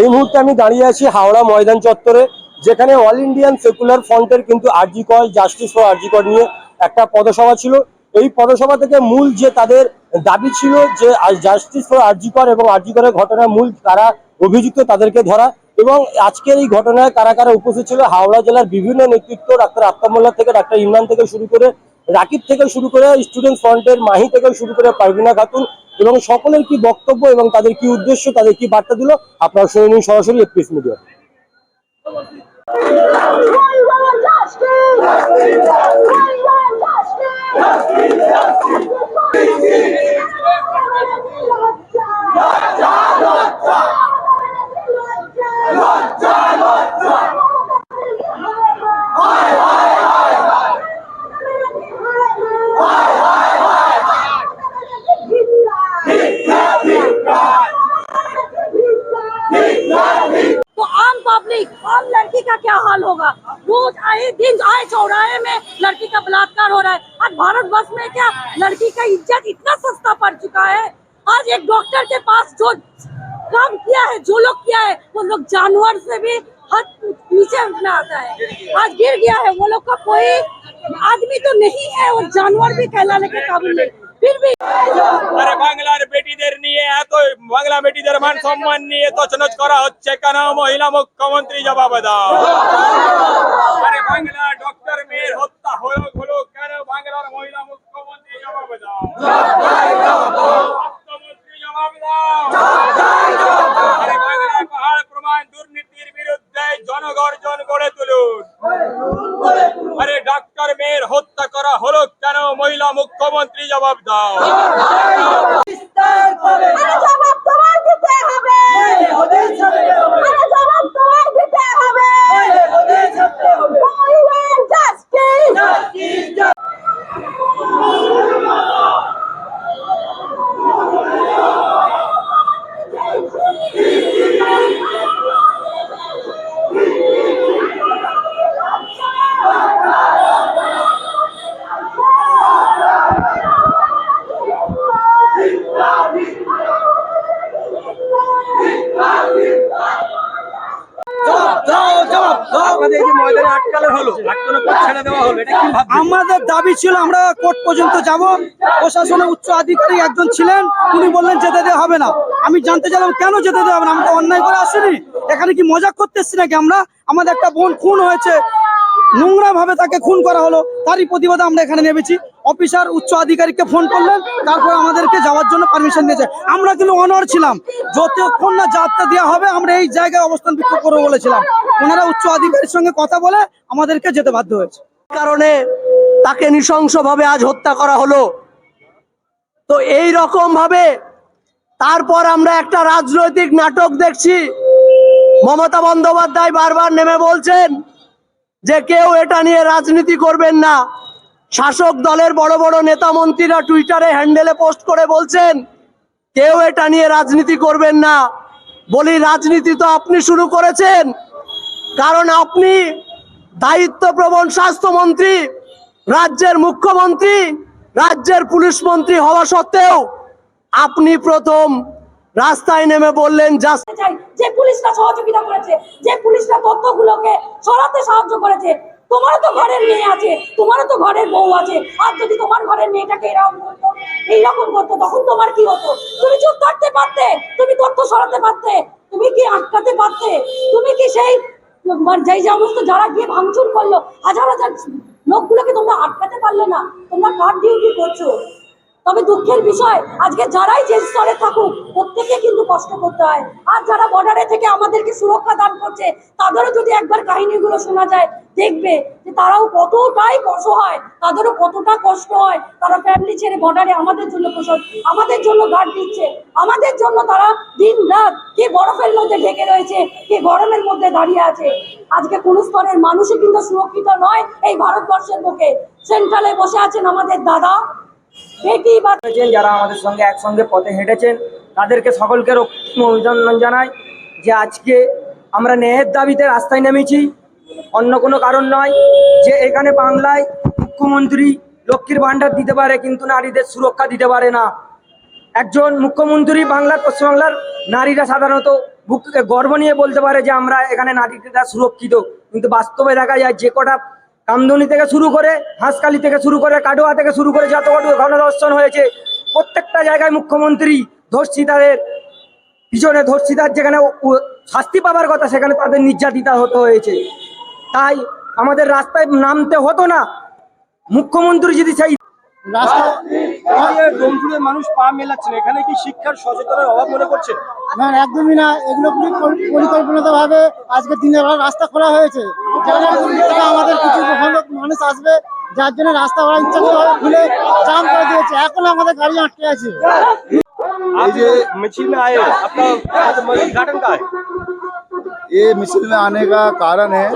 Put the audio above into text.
এই মুহূর্তে আমি দাঁড়িয়ে আছি হাওড়া ময়দান চত্বরে, যেখানে অল ইন্ডিয়ান সেকুলার ফ্রন্টের কিন্তু RG Kar justice for RG Kar নিয়ে একটা পদসভা ছিল। এই পদসভা থেকে মূল যে তাদের দাবি ছিল যে জাস্টিস ফর আরজি কর এবং আরজি করের ঘটনার মূল কারা অভিযুক্ত তাদেরকে ধরা এবং আজকের এই ঘটনায় কারা কারা উপস্থিত ছিল, হাওড়া জেলার বিভিন্ন নেতৃত্ব, ডাক্তার আফতাব মোল্লা থেকে, ডাক্তার ইমরান থেকে শুরু করে, রাকিব থেকে শুরু করে স্টুডেন্ট ফ্রন্টের মাহি থেকে শুরু করে, পারভিনা খাতুন এবং সকলের কি বক্তব্য এবং তাদের কি উদ্দেশ্য, তাদের কি বার্তা দিল, আপনারা শুনে নিন সরাসরি FPS media Justice! Justice! justice! Justice! आम लड़की का क्या हाल होगा? रोज आए दिन आए चौराहे में लड़की का बलात्कार हो रहा है। आज भारत वर्ष में क्या लड़की का इज़्ज़त इतना सस्ता पड़ चुका है? आज एक डॉक्टर के पास जो काम किया है, जो लोग किया है, वो लोग जानवर से भी हद नीचे उठना आता है। आज गिर गया है, वो लोग का कोई आदमी तो नहीं है वो जानवर भी कहलाने के काबिल नहीं। फिर भी আরে বাংলার বেটিদের নিয়ে এত, বাংলা বেটিদের মান সম্মান নিয়ে তছনছ করা হচ্ছে কেন? মহিলা মুখ্যমন্ত্রী জবাব দাও। আরে বাংলা ডক্টর মেয়ের হত্যা হলো হলো কেন? বাংলার মহিলা মুখ্যমন্ত্রী জবাব দাও। পাহাড় প্রমাণ দুর্নীতির বিরুদ্ধে জনগর্জন গড়ে তুলুন। আরে ডাক্তার মেয়ের হলো মহিলা মুখ্যমন্ত্রী জবাব দাও আরে জবাব তোমায় দিতে হবে আরে জবাব তোমায় দিতে হবে We want justice! আপনাদের যে ময়দানে আটকালে হলো আটকানো পর ছেড়ে দেওয়া হলো এটা কি ভাবছেন আমাদের দাবি ছিল আমরা কোর্ট পর্যন্ত যাব। প্রশাসনের উচ্চ আধিকারিক একজন ছিলেন, উনি বললেন যেতে দেওয়া হবে না। আমি জানতে চাইলাম কেন যেতে দেওয়া হবে না? আমরা অন্যায় করে আসিনি। এখানে কি মজা করতে নাকি আমরা? আমাদের একটা বোন খুন হয়েছে। নোংরা ভাবে তাকে খুন করা হলো। তারই প্রতিবাদে আমরা এখানে নেমেছি। অফিসার উচ্চ আধিকারিককে ফোন করলেন, তারপর আমাদেরকে যাওয়ার জন্য পারমিশন দিয়েছে আমরা কিন্তু অনর ছিলাম। যতক্ষণ না যাত্রা দেওয়া হবে, আমরা এই জায়গায় অবস্থান বিক্ষোভ করব বলেছিলাম। ওনারা উচ্চ আধিকারির সঙ্গে কথা বলে আমাদেরকে যেতে বাধ্য হয়েছে। কারণে তাকে নৃশংসভাবে আজ হত্যা করা হলো। তো এই রকম ভাবে তারপর আমরা একটা রাজনৈতিক নাটক দেখছি। মমতা বন্দ্যোপাধ্যায় বারবার নেমে বলছেন যে কেউ এটা নিয়ে রাজনীতি করবেন না। শাসক দলের বড় বড় নেতা মন্ত্রীরা টুইটারে হ্যান্ডেলে পোস্ট করে বলছেন, কেউ এটা নিয়ে রাজনীতি করবেন না। বলি, রাজনীতি তো আপনি শুরু করেছেন। কারণ আপনি দায়িত্বপ্রবণ স্বাস্থ্যমন্ত্রী, রাজ্যের মুখ্যমন্ত্রী, রাজ্যের পুলিশ মন্ত্রী হওয়া সত্ত্বেও আপনি প্রথম রাস্তায় নেমে বললেন যে পুলিশরা সহযোগিতা করেছে, যে পুলিশরা তথ্যগুলোকে সরাতে সাহায্য করেছে। তোমারও তো ঘরের মেয়ে আছে, তোমারও তো ঘরের বউ আছে। আর যদি তোমার ঘরের মেয়েটাকে এরকম করতো, এইরকম করতো, তখন তোমার কি হতো? তুমি চুপ থাকতে পারতে, তুমি তথ্য সরাতে পারতে, তুমি কি আটকাতে পারতে? তুমি কি সেই যেই সমস্ত যারা গিয়ে ভাঙচুর করল, হাজার হাজার লোকগুলোকে তোমরা আটকাতে পারলে না। তোমরা কার ডিউটি করছ? তবে দুঃখের বিষয়, আজকে যারাই যে স্তরে থাকুক, প্রত্যেকে কিন্তু কষ্ট করতে হয়। আর যারা বর্ডারে থেকে আমাদেরকে সুরক্ষা দান করছে, তাদেরও যদি একবার কাহিনীগুলো শোনা যায়, দেখবে যে তারাও কতটাই কষ্ট হয় তাদেরও কতটা কষ্ট হয়। তারা ফ্যামিলি ছেড়ে বর্ডারে আমাদের জন্য প্রসব আমাদের জন্য গার্ড দিচ্ছে, আমাদের জন্য তারা দিন রাত কে বরফের মধ্যে ঢেকে রয়েছে, কে গরমের মধ্যে দাঁড়িয়ে আছে। আজকে কোন স্তরের মানুষই কিন্তু সুরক্ষিত নয় এই ভারতবর্ষের বুকে। সেন্ট্রালে বসে আছেন আমাদের দাদা যারা আমাদের সঙ্গে একসঙ্গে পথে হেঁটেছেন। তাদেরকে সকলকে অভিনন্দন জানাই যে আজকে আমরা ন্যায়ের দাবিতে রাস্তায় নেমেছি। অন্য কোনো কারণ নয় যে এখানে বাংলায় মুখ্যমন্ত্রী লক্ষ্মীর ভাণ্ডার দিতে পারে কিন্তু নারীদের সুরক্ষা দিতে পারে না। একজন মুখ্যমন্ত্রী বাংলার, পশ্চিমবাংলার নারীরা সাধারণত গর্ব নিয়ে বলতে পারে যে আমরা এখানে নারীরা সুরক্ষিত। কিন্তু বাস্তবে দেখা যায় যে কটা কামদুনি থেকে শুরু করে হাঁসকালি থেকে শুরু করে কাটোয়া থেকে শুরু করে যত কটু গণধর্ষণ হয়েছে, প্রত্যেকটা জায়গায় মুখ্যমন্ত্রী ধর্ষিতাদের, পিছনে ধর্ষিতার যেখানে শাস্তি পাবার কথা সেখানে তাদের নির্যাতিতা হতে হয়েছে। তাই আমাদের রাস্তায় নামতে হতো না। মুখ্যমন্ত্রী যদি সেই মানুষ পা এখানে কি শিক্ষার অভাব মনে একদমই না। এগুলো ভাবে দিনের বেলা রাস্তা খোলা হয়েছে। আমাদের কিছু মানুষ আসবে যার জন্য রাস্তা ইচ্ছা দিয়েছে। এখন আমাদের গাড়ি আটকে আছে। মিছিল ये मिचिल में आए आपका कारण है